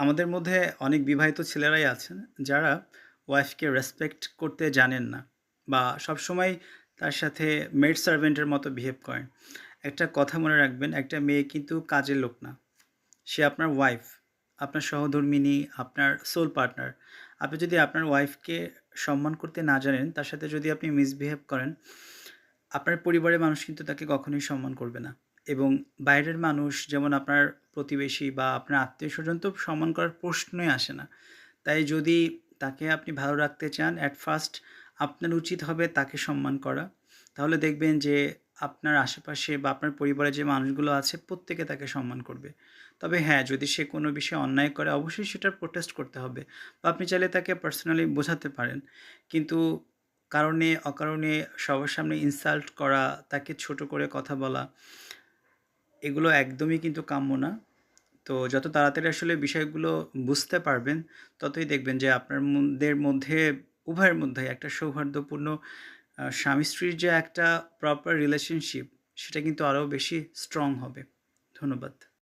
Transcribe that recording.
আমাদের মধ্যে অনেক বিবাহিত ছেলেরাই আছেন যারা ওয়াইফকে রেসপেক্ট করতে জানেন না বা সবসময় তার সাথে মেড সার্ভেন্টের মতো বিহেভ করেন। একটা কথা মনে রাখবেন, একটা মেয়ে কিন্তু কাজের লোক না। সে আপনার ওয়াইফ আপনার সহধর্মিনী, আপনার সোল পার্টনার আপনি যদি আপনার ওয়াইফকে সম্মান করতে না জানেন, তার সাথে যদি আপনি মিসবিহেভ করেন, আপনার পরিবারের মানুষ কিন্তু তাকে কখনোই সম্মান করবে না। এবং বাইরের মানুষ, যেমন আপনার প্রতিবেশী বা আপনার আত্মীয় স্বজন তো সম্মান করার প্রশ্নই আসে না। তাই যদি তাকে আপনি ভালো রাখতে চান অ্যাট ফার্স্ট আপনার উচিত হবে তাকে সম্মান করা। তাহলে দেখবেন যে আপনার আশেপাশে বা আপনার পরিবারে যে মানুষগুলো আছে, প্রত্যেকে তাকে সম্মান করবে। তবে হ্যাঁ যদি সে কোনো বিষয়ে অন্যায় করে, অবশ্যই সেটার প্রোটেস্ট করতে হবে বা আপনি চাইলে তাকে পার্সোনালি বোঝাতে পারেন। কিন্তু কারণে, অকারণে সবার সামনে ইনসাল্ট করা, তাকে ছোট করে কথা বলা এগুলো একদমই কিন্তু কাম্য না। তো যত তাড়াতাড়ি আসলে বিষয়গুলো বুঝতে পারবেন, ততই দেখবেন যে আপনার মনদের মধ্যে, উভয়ের মধ্যে একটা সৌহার্দ্যপূর্ণ স্বামী স্ত্রীর যে একটা প্রপার রিলেশনশিপ সেটা কিন্তু আরও বেশি স্ট্রং হবে। ধন্যবাদ।